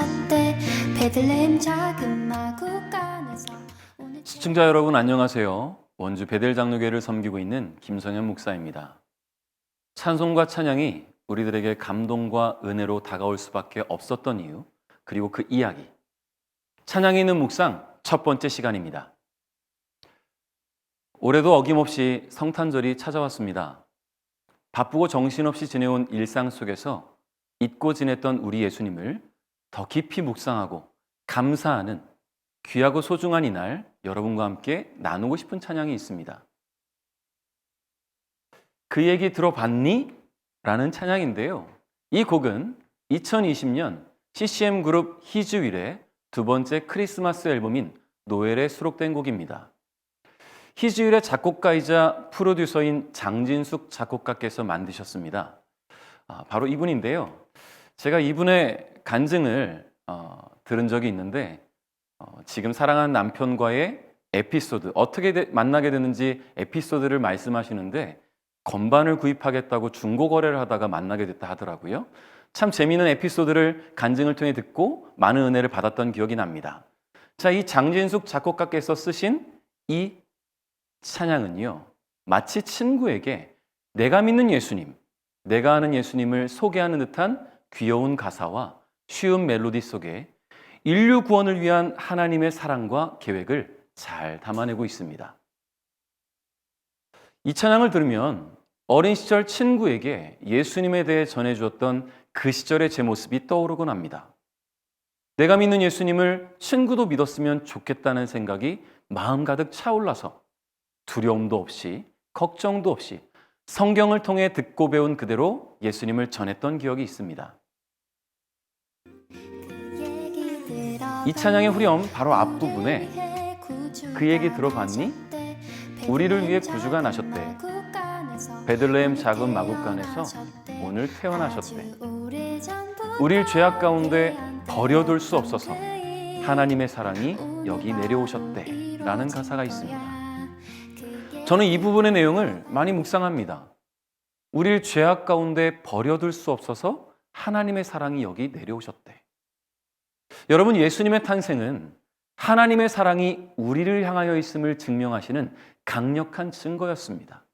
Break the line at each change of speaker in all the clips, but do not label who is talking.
나셨대 베들레헴 작은 마구간에서
시청자 여러분 안녕하세요. 원주 베델 장로교회를 섬기고 있는 김성현 목사입니다. 찬송과 찬양이 우리들에게 감동과 은혜로 다가올 수밖에 없었던 이유, 그리고 그 이야기. 찬양이 있는 묵상 첫 번째 시간입니다. 올해도 어김없이 성탄절이 찾아왔습니다. 바쁘고 정신없이 지내온 일상 속에서 잊고 지냈던 우리 예수님을 더 깊이 묵상하고 감사하는 귀하고 소중한 이날 여러분과 함께 나누고 싶은 찬양이 있습니다. 그 얘기 들어봤니? 라는 찬양인데요. 이 곡은 2020년 CCM 그룹 히즈윌의 두 번째 크리스마스 앨범인 노엘에 수록된 곡입니다. 히즈윌의 작곡가이자 프로듀서인 장진숙 작곡가께서 만드셨습니다. 아, 바로 이분인데요. 제가 이분의 간증을 어, 들은 적이 있는데 어, 지금 사랑하는 남편과의 에피소드 어떻게 되- 만나게 되는지 에피소드를 말씀하시는데 건반을 구입하겠다고 중고 거래를 하다가 만나게 됐다 하더라고요. 참 재미있는 에피소드를 간증을 통해 듣고 많은 은혜를 받았던 기억이 납니다. 자, 이 장진숙 작곡가께서 쓰신 이 찬양은요. 마치 친구에게 내가 믿는 예수님, 내가 아는 예수님을 소개하는 듯한 귀여운 가사와 쉬운 멜로디 속에 인류 구원을 위한 하나님의 사랑과 계획을 잘 담아내고 있습니다. 이 찬양을 들으면 어린 시절 친구에게 예수님에 대해 전해주었던 그 시절의 제 모습이 떠오르곤 합니다. 내가 믿는 예수님을 친구도 믿었으면 좋겠다는 생각이 마음 가득 차올라서 두려움도 없이 걱정도 없이 성경을 통해 듣고 배운 그대로 예수님을 전했던 기억이 있습니다. 이 찬양의 후렴 바로 앞부분에 그 얘기 들어봤니? 우리를 위해 구주가 나셨대. 베들레헴 작은 마국간에서 오늘 태어나셨대. 우릴 죄악 가운데 버려둘 수 없어서 하나님의 사랑이 여기 내려오셨대. 라는 가사가 있습니다. 저는 이 부분의 내용을 많이 묵상합니다. 우릴 죄악 가운데 버려둘 수 없어서 하나님의 사랑이 여기 내려오셨대. 여러분, 예수님의 탄생은 하나님의 사랑이 우리를 향하여 있음을 증명하시는 강력한 증거였습니다.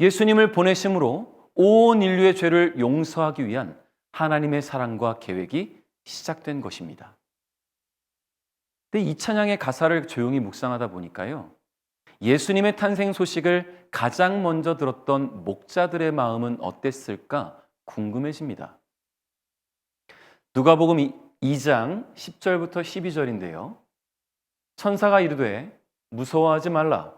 예수님을 보내심으로 온 인류의 죄를 용서하기 위한 하나님의 사랑과 계획이 시작된 것입니다. 근데 이 찬양의 가사를 조용히 묵상하다 보니까요. 예수님의 탄생 소식을 가장 먼저 들었던 목자들의 마음은 어땠을까 궁금해집니다. 누가복음 2장 10절부터 12절인데요. 천사가 이르되 무서워하지 말라.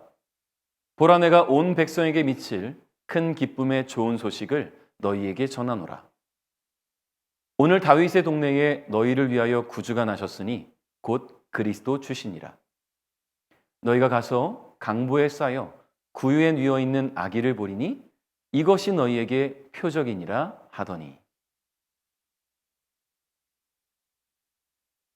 보라 내가 온 백성에게 미칠 큰 기쁨의 좋은 소식을 너희에게 전하노라. 오늘 다윗의 동네에 너희를 위하여 구주가 나셨으니 곧 그리스도 주시니라. 너희가 가서 강보에 쌓여 구유에 누워 있는 아기를 보리니 이것이 너희에게 표적이니라 하더니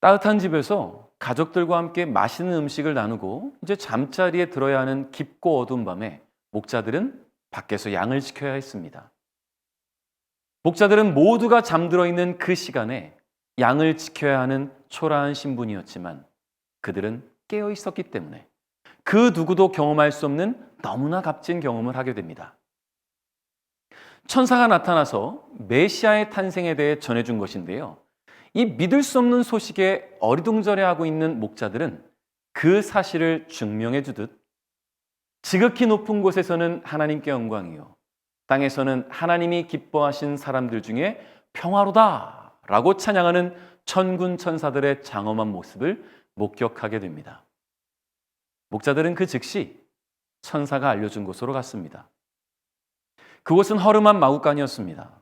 따뜻한 집에서 가족들과 함께 맛있는 음식을 나누고 이제 잠자리에 들어야 하는 깊고 어두운 밤에 목자들은 밖에서 양을 지켜야 했습니다. 목자들은 모두가 잠들어 있는 그 시간에 양을 지켜야 하는 초라한 신분이었지만 그들은 깨어 있었기 때문에 그 누구도 경험할 수 없는 너무나 값진 경험을 하게 됩니다. 천사가 나타나서 메시아의 탄생에 대해 전해준 것인데요. 이 믿을 수 없는 소식에 어리둥절해하고 있는 목자들은 그 사실을 증명해 주듯 지극히 높은 곳에서는 하나님께 영광이요. 땅에서는 하나님이 기뻐하신 사람들 중에 평화로다 라고 찬양하는 천군 천사들의 장엄한 모습을 목격하게 됩니다. 목자들은 그 즉시 천사가 알려준 곳으로 갔습니다. 그곳은 허름한 마구간이었습니다.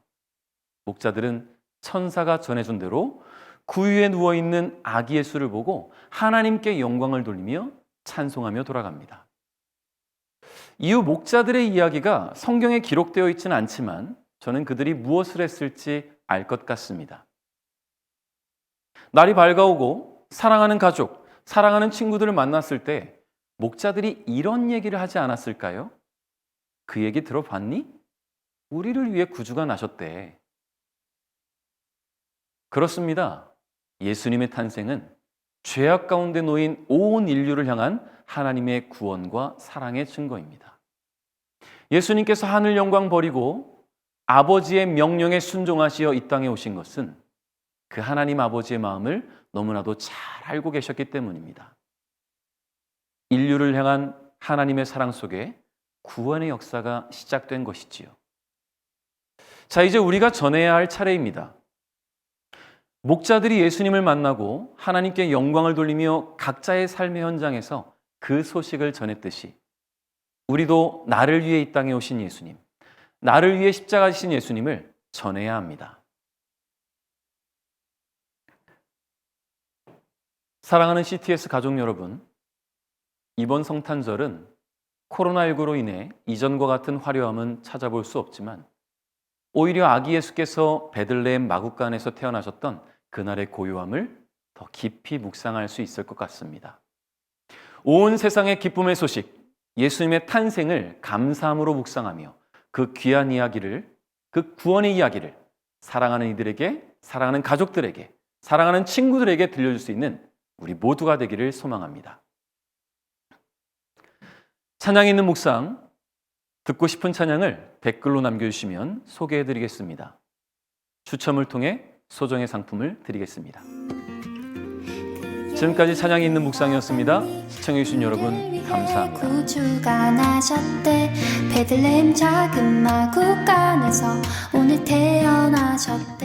목자들은 천사가 전해준 대로 구유에 누워 있는 아기 예수를 보고 하나님께 영광을 돌리며 찬송하며 돌아갑니다. 이후 목자들의 이야기가 성경에 기록되어 있지는 않지만 저는 그들이 무엇을 했을지 알 것 같습니다. 날이 밝아오고 사랑하는 가족, 사랑하는 친구들을 만났을 때 목자들이 이런 얘기를 하지 않았을까요? 그 얘기 들어봤니? 우리를 위해 구주가 나셨대. 그렇습니다. 예수님의 탄생은 죄악 가운데 놓인 온 인류를 향한 하나님의 구원과 사랑의 증거입니다. 예수님께서 하늘 영광 버리고 아버지의 명령에 순종하시어 이 땅에 오신 것은 그 하나님 아버지의 마음을 너무나도 잘 알고 계셨기 때문입니다. 인류를 향한 하나님의 사랑 속에 구원의 역사가 시작된 것이지요. 자, 이제 우리가 전해야 할 차례입니다. 목자들이 예수님을 만나고 하나님께 영광을 돌리며 각자의 삶의 현장에서 그 소식을 전했듯이 우리도 나를 위해 이 땅에 오신 예수님, 나를 위해 십자가 지신 예수님을 전해야 합니다. 사랑하는 CTS 가족 여러분, 이번 성탄절은 코로나19로 인해 이전과 같은 화려함은 찾아볼 수 없지만 오히려 아기 예수께서 베들레헴 마국간에서 태어나셨던 그날의 고요함을 더 깊이 묵상할 수 있을 것 같습니다. 온 세상의 기쁨의 소식, 예수님의 탄생을 감사함으로 묵상하며 그 귀한 이야기를, 그 구원의 이야기를 사랑하는 이들에게, 사랑하는 가족들에게, 사랑하는 친구들에게 들려줄 수 있는 우리 모두가 되기를 소망합니다. 찬양 있는 묵상, 듣고 싶은 찬양을 댓글로 남겨주시면 소개해드리겠습니다. 추첨을 통해 소정의 상품을 드리겠습니다. 지금까지 찬양이 있는 묵상이었습니다. 시청해주신 여러분 감사합니다.
구주가 나셨대 베들레헴 작은 마국 간에서 오늘 태어나셨대